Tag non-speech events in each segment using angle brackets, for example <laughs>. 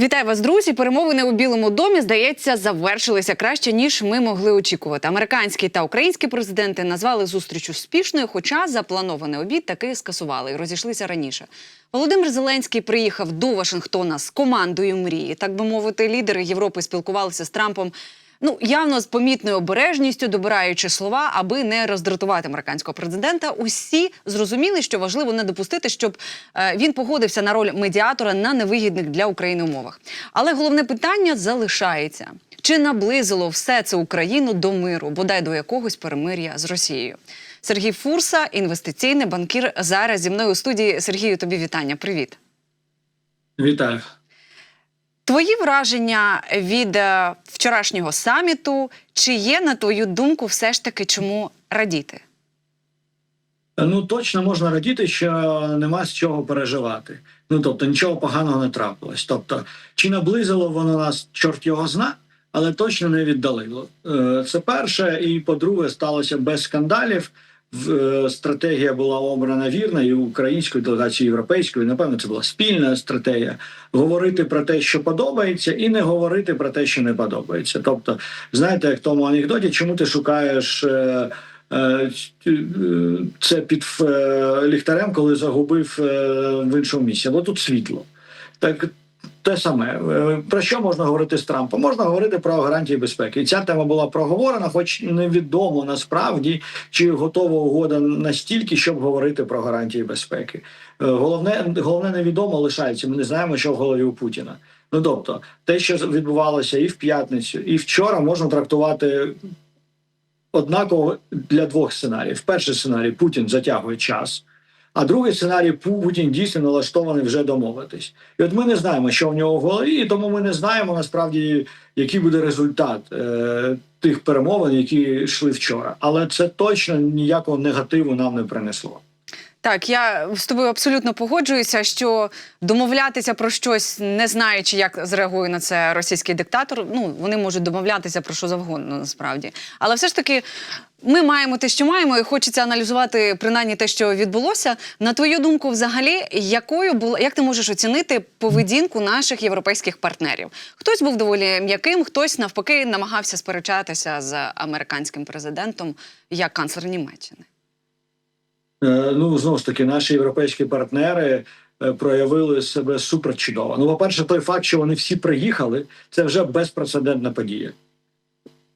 Вітаю вас, друзі. Перемовини у Білому домі здається завершилися краще ніж ми могли очікувати. Американські та українські президенти назвали зустріч успішною, хоча запланований обід таки скасували і розійшлися раніше. Володимир Зеленський приїхав до Вашингтона з командою мрії. Так би мовити, лідери Європи спілкувалися з Трампом. Ну, явно з помітною обережністю, добираючи слова, аби не роздратувати американського президента. Усі зрозуміли, що важливо не допустити, щоб е, він погодився на роль медіатора на невигідних для України умовах. Але головне питання залишається: чи наблизило все це Україну до миру, бодай до якогось перемир'я з Росією? Сергій Фурса, інвестиційний банкір, зараз зі мною у студії. Сергію, тобі вітання. Привіт. Вітаю. Твої враження від е, вчорашнього саміту, чи є, на твою думку, все ж таки чому радіти? Ну точно можна радіти, що нема з чого переживати. Ну тобто нічого поганого не трапилось. Тобто, чи наблизило воно нас, чорт його зна, але точно не віддалило. Е, Це перше, і по-друге, сталося без скандалів. Е, Стратегія була обрана вірна і українською делегацією європейською. Напевно, це була спільна стратегія. Говорити про те, що подобається, і не говорити про те, що не подобається. Тобто, знаєте, як в тому анекдоті, чому ти шукаєш е, е, це під ліхтарем, коли загубив в іншому місці, бо тут світло. Так те саме Е, про що можна говорити з Трампом? Можна говорити про гарантії безпеки. І ця тема була проговорена, хоч невідомо насправді чи готова угода настільки, щоб говорити про гарантії безпеки. Е, Головне, головне невідомо лишається. Ми не знаємо, що в голові у Путіна. Ну тобто, те, що відбувалося і в п'ятницю, і вчора, можна трактувати однаково для двох сценаріїв. Перший сценарій Путін затягує час. А другий сценарій Путін дійсно налаштований вже домовитись. І от ми не знаємо, що в нього в голові, і тому ми не знаємо насправді, який буде результат е, тих перемовин, які йшли вчора. Але це точно ніякого негативу нам не принесло. Так, я з тобою абсолютно погоджуюся, що домовлятися про щось, не знаючи, як зреагує на це російський диктатор. Ну вони можуть домовлятися про що завгодно, насправді. Але все ж таки, ми маємо те, що маємо, і хочеться аналізувати принаймні те, що відбулося. На твою думку, взагалі, якою була як ти можеш оцінити поведінку наших європейських партнерів? Хтось був доволі м'яким, хтось навпаки намагався сперечатися з американським президентом як канцлер Німеччини. Е, Ну знову ж таки, наші європейські партнери е, проявили себе супер чудово. Ну, по-перше, той факт, що вони всі приїхали, це вже безпрецедентна подія.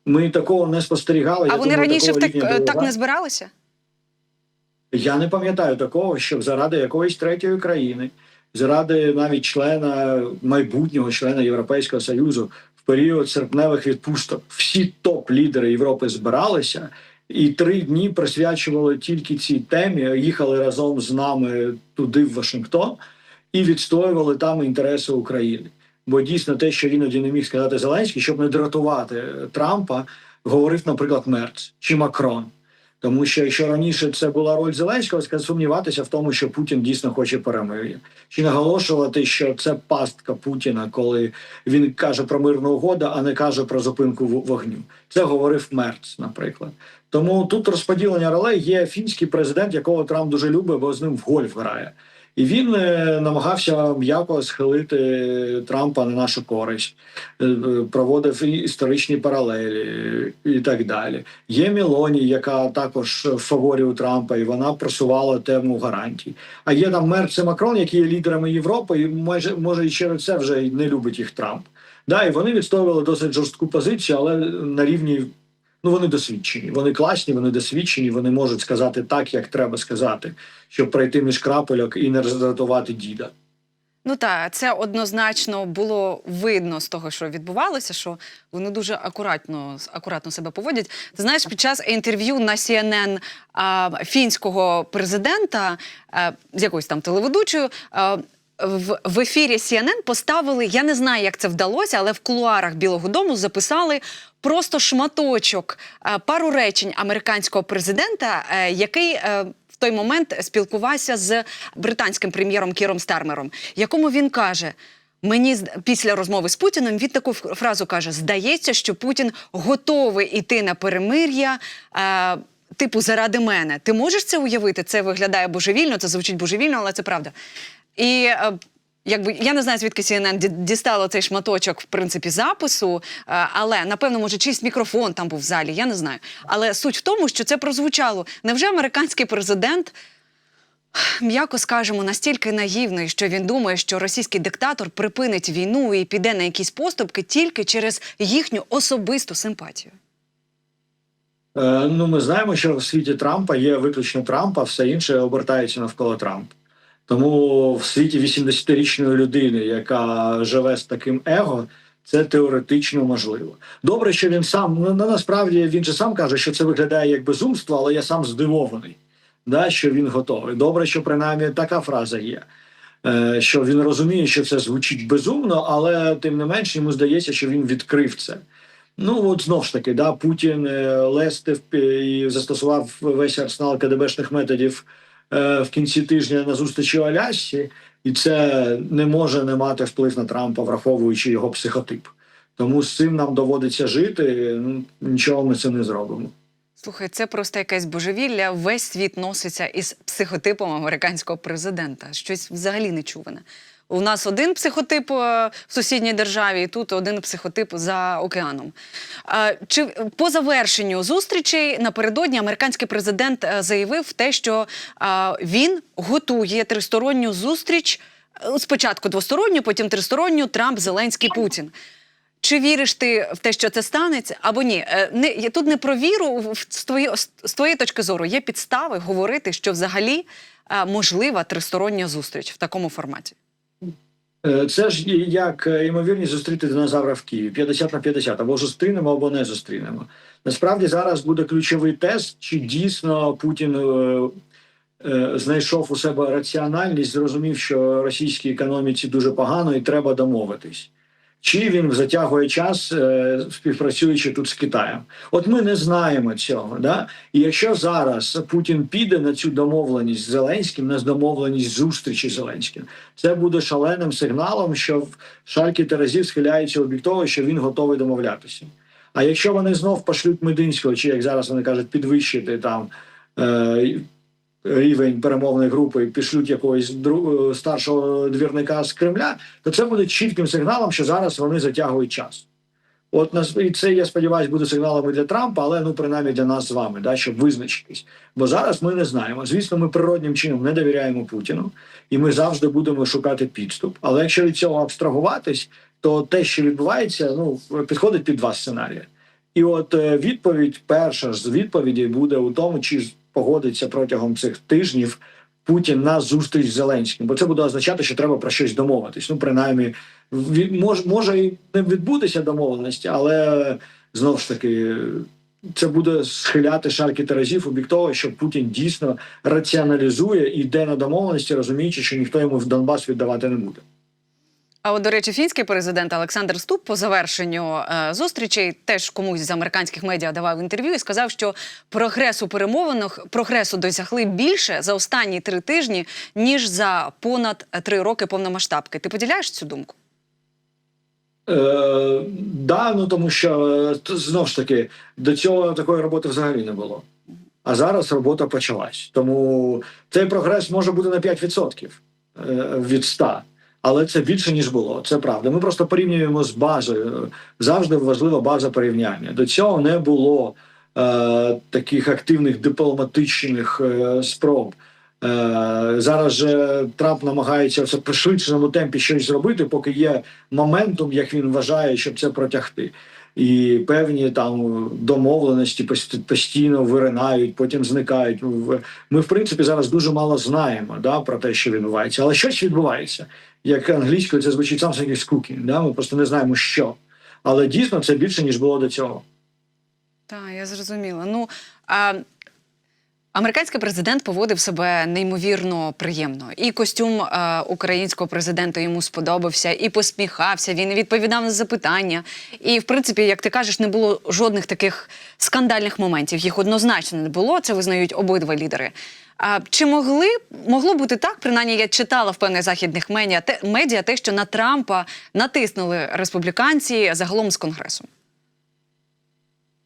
Ми такого не спостерігали. А Я вони думаю, раніше так, так не збиралися? Я не пам'ятаю такого, щоб заради якоїсь третьої країни, заради навіть члена майбутнього члена Європейського союзу в період серпневих відпусток всі топ-лідери Європи збиралися і три дні присвячували тільки цій темі. Їхали разом з нами туди, в Вашингтон, і відстоювали там інтереси України. Бо дійсно те, що іноді не міг сказати Зеленський, щоб не дратувати Трампа, говорив, наприклад, Мерц чи Макрон. Тому що якщо раніше це була роль Зеленського, сумніватися в тому, що Путін дійсно хоче перемир'я, чи наголошувати, що це пастка Путіна, коли він каже про мирну угоду, а не каже про зупинку вогню. Це говорив Мерц, наприклад. Тому тут розподілення ролей є фінський президент, якого Трамп дуже любить, бо з ним в гольф грає. І він е, намагався м'яко схилити Трампа на нашу користь, Е, е, проводив історичні паралелі і так далі. Є Мілоні, яка також в фаворі у Трампа, і вона просувала тему гарантій. А є там Мерц і Макрон, які є лідерами Європи, і майже може і через це вже не любить їх Трамп. Да, і вони відстоювали досить жорстку позицію, але на рівні. Ну, вони досвідчені, вони класні, вони досвідчені, вони можуть сказати так, як треба сказати, щоб пройти між крапельок і не роздратувати діда. Ну так, це однозначно було видно з того, що відбувалося, що вони дуже акуратно, акуратно себе поводять. Ти знаєш, під час інтерв'ю на CNN а, фінського президента а, з якоюсь там телеведучою. А, в, в ефірі CNN поставили, я не знаю, як це вдалося, але в кулуарах Білого Дому записали просто шматочок, пару речень американського президента, е, який е, в той момент спілкувався з британським прем'єром Кіром Стармером, якому він каже. Мені після розмови з Путіним він таку фразу каже: здається, що Путін готовий іти на перемир'я. Е, Типу, заради мене. Ти можеш це уявити? Це виглядає божевільно, це звучить божевільно, але це правда. І е, Якби я не знаю, звідки CNN ді- дістало цей шматочок, в принципі, запису, е, але напевно, може, чийсь мікрофон там був в залі, я не знаю. Але суть в тому, що це прозвучало. Невже американський президент, м'яко скажемо, настільки наївний, що він думає, що російський диктатор припинить війну і піде на якісь поступки тільки через їхню особисту симпатію? Е, Ну, ми знаємо, що в світі Трампа є виключно Трамп, а все інше обертається навколо Трампа. Тому в світі 80-річної людини, яка живе з таким его, це теоретично можливо. Добре, що він сам ну на- насправді він же сам каже, що це виглядає як безумство, але я сам здивований, да, що він готовий. Добре, що принаймні така фраза є. е, Що він розуміє, що це звучить безумно, але тим не менш йому здається, що він відкрив це. Ну от знов ж таки, да, Путін е, лестив е, і застосував весь арсенал КДБшних методів в кінці тижня на зустрічі у Алясці, і це не може не мати вплив на Трампа, враховуючи його психотип. Тому з цим нам доводиться жити. Ну нічого ми це не зробимо. Слухай, це просто якесь божевілля. Весь світ носиться із психотипом американського президента. Щось взагалі нечуване. У нас один психотип е, в сусідній державі, і тут один психотип за океаном. Е, Чи по завершенню зустрічей напередодні американський президент е, заявив те, що він готує тристоронню зустріч спочатку двосторонню, потім тристоронню Трамп, Зеленський, Путін. Чи віриш ти в те, що це станеться, або ні? Не тут не про віру в- твої, з твоєї точки зору. Є підстави говорити, що взагалі можлива тристороння зустріч в такому форматі. Е, Це ж як е, ймовірність зустріти динозавра в Києві 50 на 50, або зустрінемо, або не зустрінемо. Насправді зараз буде ключовий тест, чи дійсно Путін е, е, знайшов у себе раціональність, зрозумів, що російській економіці дуже погано і треба домовитись. Чи він затягує час, е, співпрацюючи тут з Китаєм? От ми не знаємо цього. Да? І якщо зараз Путін піде на цю домовленість з Зеленським, на домовленість зустрічі з Зеленським, це буде шаленим сигналом, що в шальки Терезів схиляються у того, що він готовий домовлятися. А якщо вони знов пошлють Мединського, чи як зараз вони кажуть, підвищити там е, рівень перемовної групи пішлють якогось дру, е, старшого двірника з Кремля, то це буде чітким сигналом, що зараз вони затягують час. От нас і це я сподіваюся, буде сигналом і для Трампа, але ну принаймні для нас з вами, да, щоб визначитись. Бо зараз ми не знаємо. Звісно, ми природнім чином не довіряємо Путіну, і ми завжди будемо шукати підступ. Але якщо від цього абстрагуватись, то те, що відбувається, ну підходить під два сценарії. І от е, відповідь, перша з відповідей буде у тому, чи погодиться протягом цих тижнів Путін на зустріч з Зеленським, бо це буде означати, що треба про щось домовитись. Ну, принаймні, мож, може і не відбутися домовленості, але знов ж таки. Це буде схиляти шарки терезів у бік того, що Путін дійсно раціоналізує і йде на домовленості, розуміючи, що ніхто йому в Донбас віддавати не буде. А от, до речі, фінський президент Олександр Ступ по завершенню е, зустрічей теж комусь з американських медіа давав інтерв'ю і сказав, що прогрес у перемовинах прогресу досягли більше за останні три тижні ніж за понад три роки повномасштабки. Ти поділяєш цю думку? Е, да, ну тому що е, т- знов ж таки до цього такої роботи взагалі не було. А зараз робота почалась. Тому цей прогрес може бути на 5% е, від 100. Але це більше ніж було. Це правда. Ми просто порівнюємо з базою. Завжди важлива база порівняння. До цього не було е, таких активних дипломатичних е, спроб. Е, зараз же Трамп намагається в пришвидшеному темпі щось зробити, поки є моментум, як він вважає, щоб це протягти. І певні там домовленості пост- постійно виринають, потім зникають. Ми, в принципі, зараз дуже мало знаємо да, про те, що відбувається, але щось відбувається. Як англійською це звучить something is cooking, Да? Ми просто не знаємо, що. Але дійсно це більше ніж було до цього. Так, я зрозуміла. Ну а, американський президент поводив себе неймовірно приємно. І костюм а, українського президента йому сподобався, і посміхався. Він відповідав на запитання. І, в принципі, як ти кажеш, не було жодних таких скандальних моментів. Їх однозначно не було. Це визнають обидва лідери. А чи могли могло бути так? Принаймні, я читала в певних західних медіа те, медіа те, що на Трампа натиснули республіканці загалом з конгресом.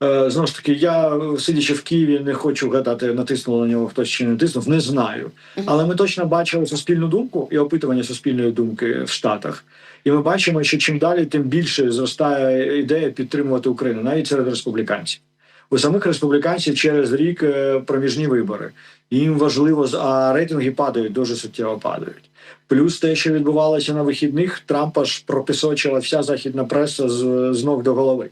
Е, Знову ж таки, я сидячи в Києві, не хочу гадати, натиснуло на нього хтось чи не натиснув, не знаю. Але ми точно бачили суспільну думку і опитування суспільної думки в Штатах. І ми бачимо, що чим далі, тим більше зростає ідея підтримувати Україну, навіть серед республіканців. У самих республіканців через рік е, проміжні вибори. Їм важливо, а рейтинги падають, дуже суттєво падають. Плюс те, що відбувалося на вихідних, Трампа ж прописочила вся західна преса з, з ног до голови.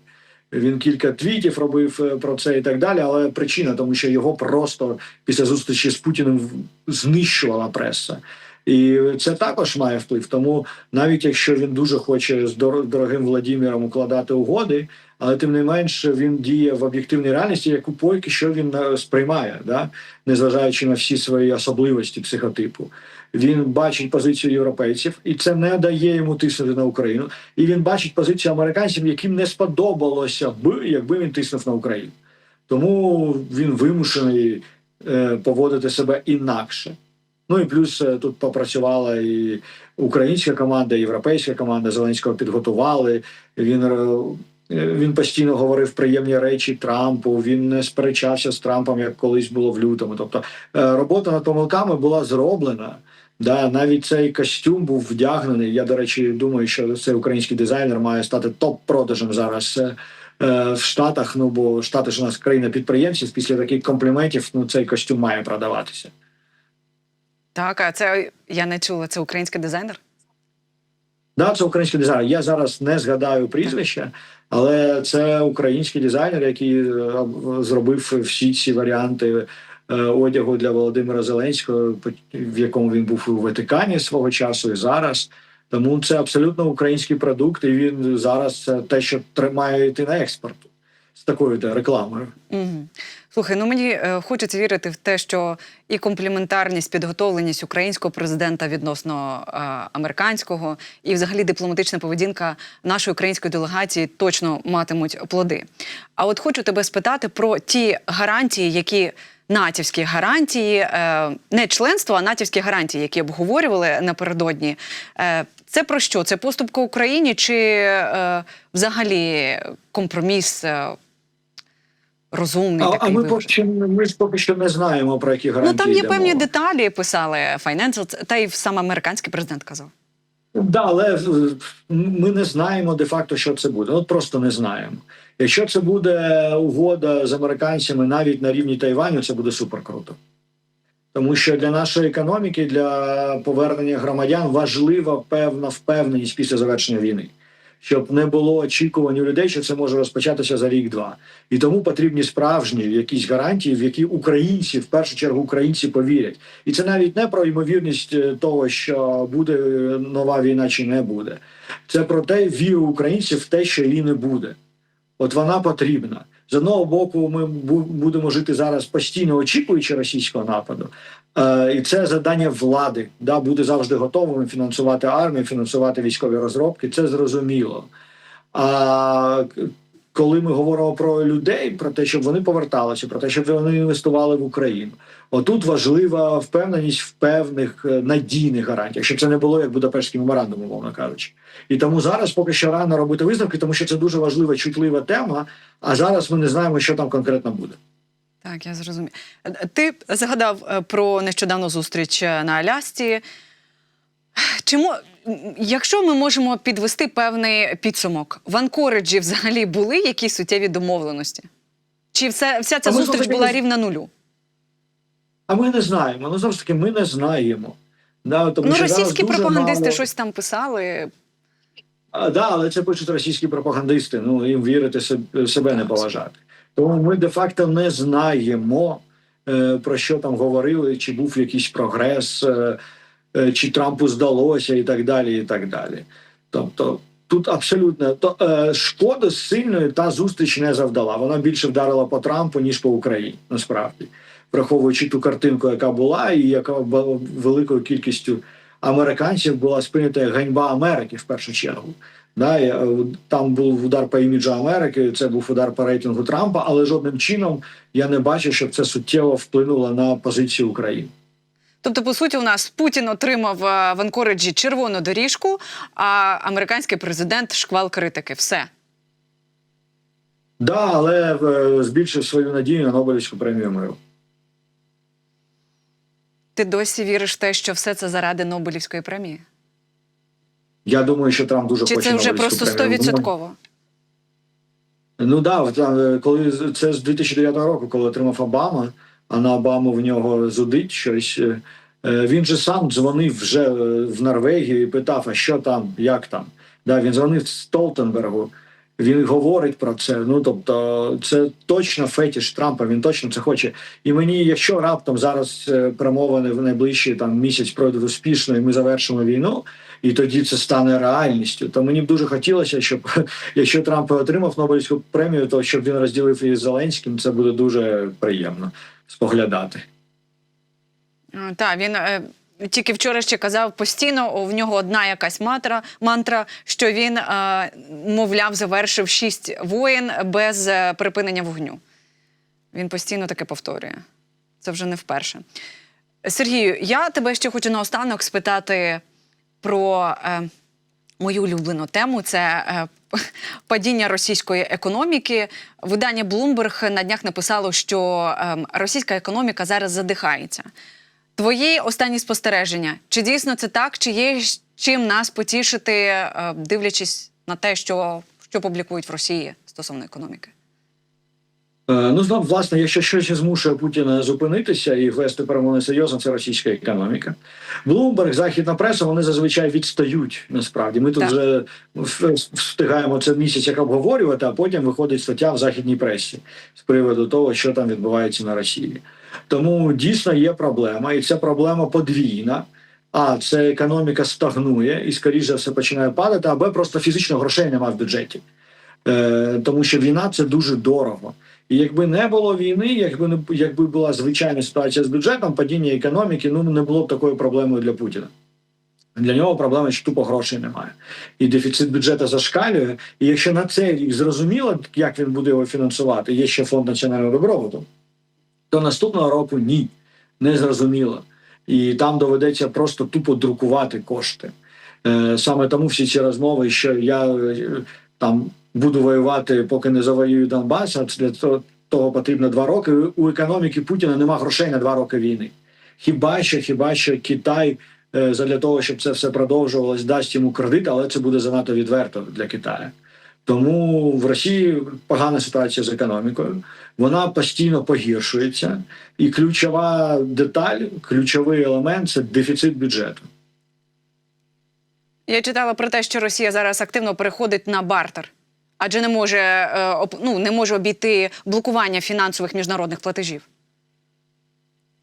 Він кілька твітів робив е, про це і так далі. Але причина, тому що його просто після зустрічі з Путіним знищувала преса. І це також має вплив. Тому навіть якщо він дуже хоче з дорогим Владіміром укладати угоди, але тим не менш він діє в об'єктивній реальності, яку поки що він е, сприймає, да? незважаючи на всі свої особливості психотипу. Він бачить позицію європейців, і це не дає йому тиснути на Україну. І він бачить позицію американців, яким не сподобалося б, якби він тиснув на Україну. Тому він вимушений е, поводити себе інакше. Ну і плюс е, тут попрацювала і українська команда, і європейська команда Зеленського підготували. Він е, він постійно говорив приємні речі Трампу. Він не сперечався з Трампом, як колись було в лютому. Тобто робота над помилками була зроблена. Да, навіть цей костюм був вдягнений. Я, до речі, думаю, що цей український дизайнер має стати топ-продажем зараз е, е, в Штатах. Ну бо Штати ж у нас країна підприємців. Після таких компліментів ну цей костюм має продаватися. Так, а це я не чула. Це український дизайнер? Да, це український дизайнер. Я зараз не згадаю прізвища, але це український дизайнер, який е, зробив всі ці варіанти одягу для Володимира Зеленського, в якому він був у Ватикані свого часу і зараз. Тому це абсолютно український продукт, і він зараз те, що тримає йти на експорт з такою та рекламою. Слухай, ну мені е, хочеться вірити в те, що і компліментарність, підготовленість українського президента відносно е, американського, і взагалі дипломатична поведінка нашої української делегації точно матимуть плоди. А от хочу тебе спитати про ті гарантії, які натівські гарантії, е, не членство, а натівські гарантії, які обговорювали напередодні. Е, це про що? Це поступка Україні чи е, взагалі компроміс? Розумний А, такий а ми поки що ми поки що не знаємо про які гарантії. Ну там є йде певні мова. деталі, писали Financial, та й сам американський президент казав. Да, але ми не знаємо де-факто, що це буде. От просто не знаємо. Якщо це буде угода з американцями навіть на рівні Тайваню, це буде супер круто. Тому що для нашої економіки, для повернення громадян важлива певна впевненість після завершення війни, щоб не було очікувань у людей, що це може розпочатися за рік-два. І тому потрібні справжні якісь гарантії, в які українці, в першу чергу, українці повірять. І це навіть не про ймовірність е, того, що буде нова війна чи не буде. Це про те, віру українців в те, що її не буде. От вона потрібна. З одного боку, ми будемо жити зараз постійно очікуючи російського нападу, е, і це завдання влади да, бути завжди готовими фінансувати армію, фінансувати військові розробки. Це зрозуміло. А коли ми говоримо про людей, про те, щоб вони поверталися, про те, щоб вони інвестували в Україну, отут важлива впевненість в певних е, надійних гарантіях, щоб це не було як Будапештський меморандум, умовно кажучи. І тому зараз поки що рано робити висновки, тому що це дуже важлива, чутлива тема. А зараз ми не знаємо, що там конкретно буде. Так, я зрозумів. Ти згадав е, про нещодавну зустріч е, на Алясці. Чому, якщо ми можемо підвести певний підсумок, в Анкориджі взагалі були якісь суттєві домовленості? Чи все, вся ця А зустріч була таки- рівна нулю? А ми не знаємо. Ну знову ж таки, ми не знаємо. Да, тому ну, що російські пропагандисти мало... щось там писали. А, да, але це пишуть російські пропагандисти. Ну їм вірити себе, себе не поважати. Тому ми де-факто не знаємо е, про що там говорили, чи був якийсь прогрес, е, чи Трампу здалося, і так далі. і так далі. Тобто. Тут абсолютно то е, шкоди сильної та зустріч не завдала. Вона більше вдарила по Трампу ніж по Україні. Насправді, враховуючи ту картинку, яка була, і яка була великою кількістю американців була сприйнята як ганьба Америки в першу чергу. Да, е, там був удар по іміджу Америки, це був удар по рейтингу Трампа, але жодним чином я не бачу, щоб це суттєво вплинуло на позицію України. Тобто, по суті, у нас Путін отримав е, в Анкориджі червону доріжку, а американський президент шквал критики. Все. Да, але е, збільшив свою надію на Нобелівську премію миру. Ти досі віриш в те, що все це заради Нобелівської премії? Я думаю, що Трамп дуже Чи хоче це вже Нобелівську просто премію. стовідсотково? Ну да, е, коли це з 2009 року, коли отримав Обама, а на Обаму в нього зудить щось. е, е, Він же сам дзвонив вже е, в Норвегію і питав, а що там, як там. Да, він дзвонив Столтенбергу. Він говорить про це. Ну тобто, це точно фетіш Трампа. Він точно це хоче. І мені, якщо раптом зараз перемовини в найближчий там місяць пройдуть успішно, і ми завершимо війну, і тоді це стане реальністю. То мені б дуже хотілося, щоб <laughs> якщо Трамп отримав Нобелівську премію, то щоб він розділив її з Зеленським, це буде дуже приємно споглядати. Так, він е, тільки вчора ще казав постійно, в нього одна якась мантра, мантра що він, е, мовляв, завершив шість воєн без е, припинення вогню. Він постійно таке повторює. Це вже не вперше. Сергію, я тебе ще хочу наостанок спитати про е, мою улюблену тему це е, <laughs> падіння російської економіки. Видання Bloomberg на днях написало, що е, російська економіка зараз задихається. Твої останні спостереження, чи дійсно це так, чи є чим нас потішити, е, дивлячись на те, що, що публікують в Росії стосовно економіки? Е, Ну, знов, власне, якщо щось змушує Путіна зупинитися і вести перемовини серйозно, це російська економіка. Блумберг, західна преса, вони зазвичай відстають. Насправді, ми тут Так. вже встигаємо це місяць як обговорювати, а потім виходить стаття в західній пресі з приводу того, що там відбувається на Росії. Тому дійсно є проблема, і ця проблема подвійна. А це економіка стагнує і, скоріше все, починає падати, або просто фізично грошей немає в бюджеті. Е, тому що війна це дуже дорого. І якби не було війни, якби не якби була звичайна ситуація з бюджетом, падіння економіки, ну не було б такої проблеми для Путіна. Для нього проблема, що тупо грошей немає, і дефіцит бюджету зашкалює. І якщо на цей рік зрозуміло, як він буде його фінансувати, є ще фонд національного добробуту, то наступного року ні, не зрозуміло. І там доведеться просто тупо друкувати кошти. Е, Саме тому всі ці розмови, що я е, там буду воювати, поки не завоюю Донбас, а для того, потрібно два роки. У економіки Путіна нема грошей на два роки війни. Хіба що, хіба що Китай е, задля того, щоб це все продовжувалось, дасть йому кредит, але це буде занадто відверто для Китаю. Тому в Росії погана ситуація з економікою. Вона постійно погіршується, і ключова деталь, ключовий елемент це дефіцит бюджету. Я читала про те, що Росія зараз активно переходить на бартер, адже не може, е, ну, не може обійти блокування фінансових міжнародних платежів.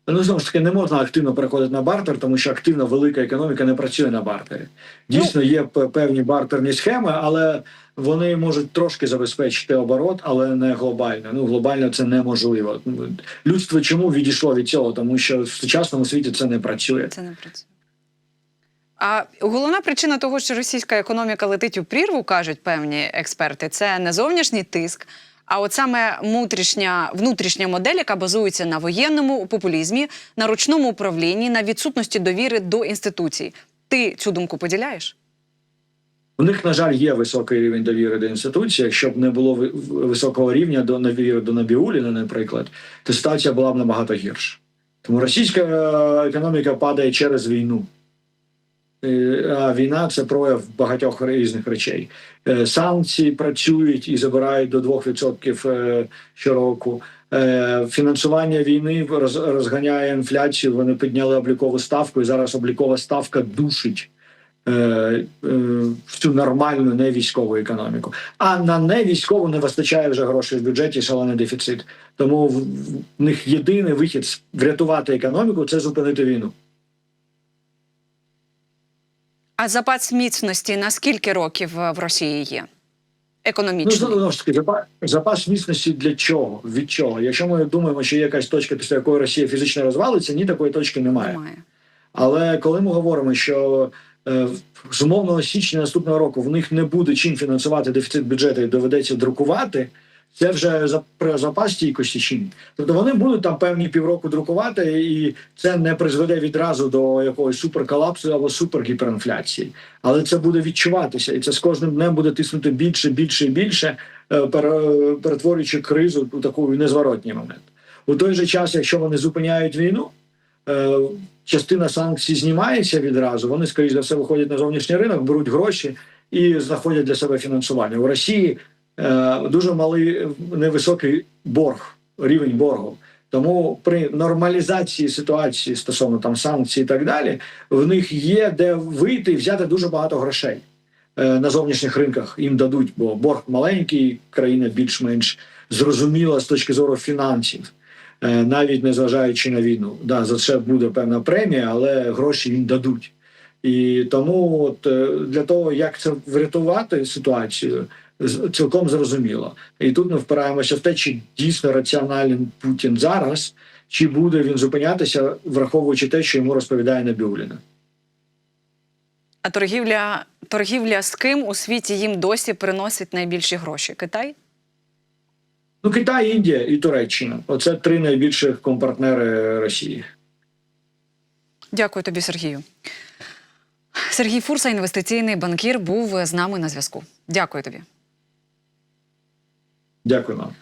Ну знову ж таки не можна активно переходити на бартер, тому що активно велика економіка не працює на бартері. Дійсно, є певні бартерні схеми, але вони можуть трошки забезпечити оборот, але не глобально. Ну глобально це неможливо. Людство чому відійшло від цього? Тому що в сучасному світі це не працює. Це не працює. А головна причина того, що російська економіка летить у прірву, кажуть певні експерти, це не зовнішній тиск, а от саме внутрішня, внутрішня модель, яка базується на воєнному популізмі, на ручному управлінні, на відсутності довіри до інституцій. Ти цю думку поділяєш? У них, на жаль, є високий рівень довіри до інституції. Якщо б не було високого рівня до довіри до Набіуліна, наприклад, то ситуація була б набагато гірша. Тому російська е, економіка падає через війну. Е, А війна це прояв багатьох різних речей. Е, Санкції працюють і забирають до 2% е, щороку. Фінансування війни розганяє інфляцію. Вони підняли облікову ставку, і зараз облікова ставка душить всю нормальну невійськову економіку. А на невійськову не вистачає вже грошей в бюджеті, шалений дефіцит. Тому в них єдиний вихід врятувати економіку це зупинити війну. А запас міцності на скільки років е, в Росії є? Ну, таки, запас, запас міцності для чого? Від чого? Якщо ми думаємо, що є якась точка, після якої Росія фізично розвалиться, ні, такої точки немає. Немає. Але коли ми говоримо, що е, з умовного січня наступного року в них не буде чим фінансувати дефіцит бюджету і доведеться друкувати, Це вже за про запас стійкості чи ні. Тобто вони будуть там певні півроку друкувати, і це не призведе відразу до якогось суперколапсу або супергіперінфляції. Але це буде відчуватися, і це з кожним днем буде тиснути більше, більше і більше, е, перетворюючи кризу у таку незворотній момент. У той же час, якщо вони зупиняють війну, е, частина санкцій знімається відразу. Вони, скоріш за все, виходять на зовнішній ринок, беруть гроші і знаходять для себе фінансування. У Росії е, дуже малий невисокий борг, рівень боргу. Тому при нормалізації ситуації стосовно там санкцій і так далі, в них є де вийти і взяти дуже багато грошей е, на зовнішніх ринках. Їм дадуть, бо борг маленький, країна більш-менш зрозуміла з точки зору фінансів, е, навіть незважаючи на війну. Да, за це буде певна премія, але гроші їм дадуть. І тому, от е, для того, як це врятувати ситуацію, цілком зрозуміло. І тут ми впираємося в те, чи дійсно раціональний Путін зараз, чи буде він зупинятися, враховуючи те, що йому розповідає Набіуліна. А торгівля, торгівля з ким у світі їм досі приносить найбільші гроші? Китай? Ну, Китай, Індія і Туреччина оце три найбільших компартнери Росії. Дякую тобі, Сергію. Сергій Фурса, інвестиційний банкір, був з нами на зв'язку. Дякую тобі. Дякую вам.